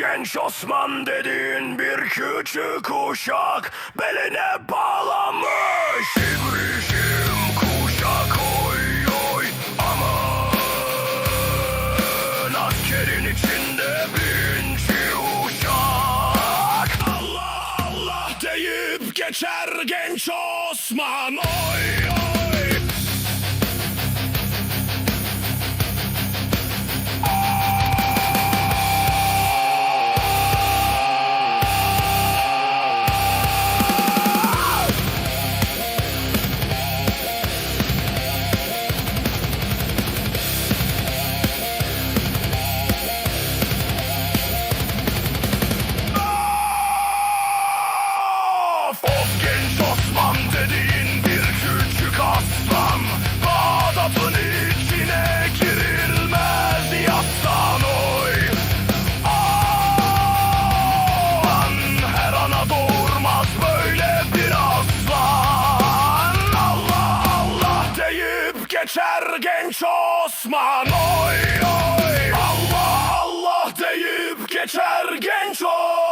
genç Osman dediğin bir küçük uşak beline bağlanmış. İbrişim kuşak oy oy aman. Askerin içinde binci uşak. Allah Allah deyip geçer genç Osman oy geçer genç Osman oy oy. Allah Allah deyip geçer genç Osman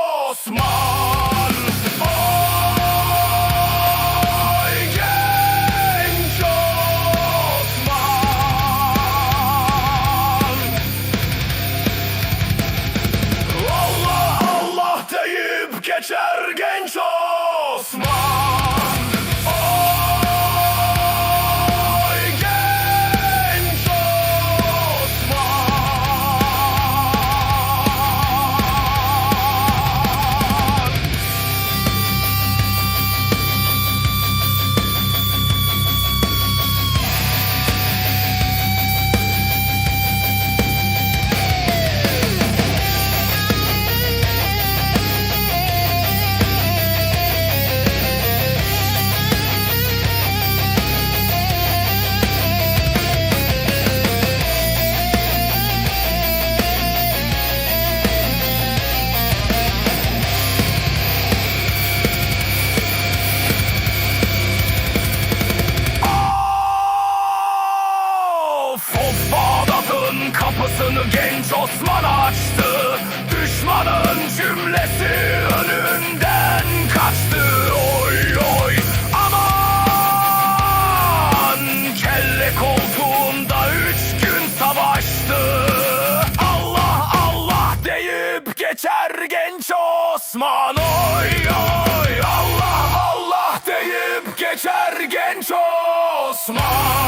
genç Osman açtı Düşmanın cümlesi önünden kaçtı. Oy oy aman Kelle koltuğunda üç gün savaştı. Allah Allah deyip geçer genç Osman. Oy oy Allah Allah deyip geçer genç Osman